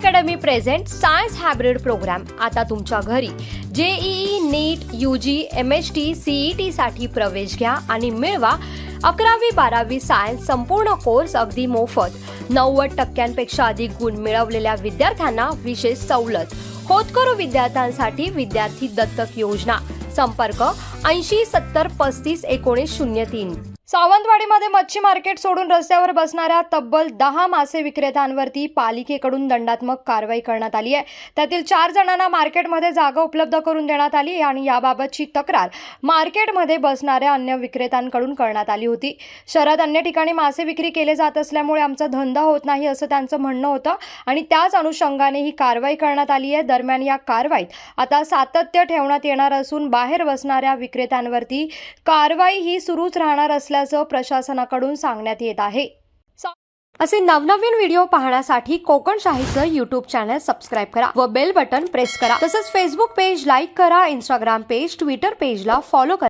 Academy present science hybrid programme आता तुमच्या घरी JEE NEET U G M H T C E T साठी प्रवेश घ्या आणि मिळवा अकरावी बारावी सायन्स संपूर्ण कोर्स अगदी मोफत. नव्वद टक्क्यांपेक्षा अधिक गुण मिळवलेल्या विद्यार्थ्यांना विशेष सवलत. होतकरू विद्यार्थ्यांसाठी विद्यार्थी दत्तक योजना. संपर्क ऐंशी सत्तर पस्तीस एकोणीस शून्य तीन. सावंतवाडीमध्ये मच्छी मार्केट सोडून रस्त्यावर बसणाऱ्या तब्बल दहा मासे विक्रेत्यांवरती पालिकेकडून दंडात्मक कारवाई करण्यात आली आहे. त्यातील चार जणांना मार्केटमध्ये जागा उपलब्ध करून देण्यात आली आणि याबाबतची तक्रार मार्केटमध्ये बसणाऱ्या अन्य विक्रेत्यांकडून करण्यात आली होती. शहरात अन्य ठिकाणी मासे विक्री केले जात असल्यामुळे आमचा धंदा होत नाही असं त्यांचं म्हणणं होतं आणि त्याच अनुषंगाने ही कारवाई करण्यात आली आहे. दरम्यान या कारवाईत आता सातत्य ठेवण्यात येणार असून बाहेर बसणाऱ्या विक्रेत्यांवरती कारवाई ही सुरूच राहणार असल्या असल्याचं प्रशासनाकडून सांगण्यात येत आहे. असे नवनवीन व्हिडिओ पाहण्यासाठी कोकणशाहीचं युट्यूब चॅनल सबस्क्राईब करा व बेल बटन प्रेस करा. तसंच फेसबुक पेज लाईक करा इंस्टाग्राम पेज ट्विटर पेजला फॉलो करा.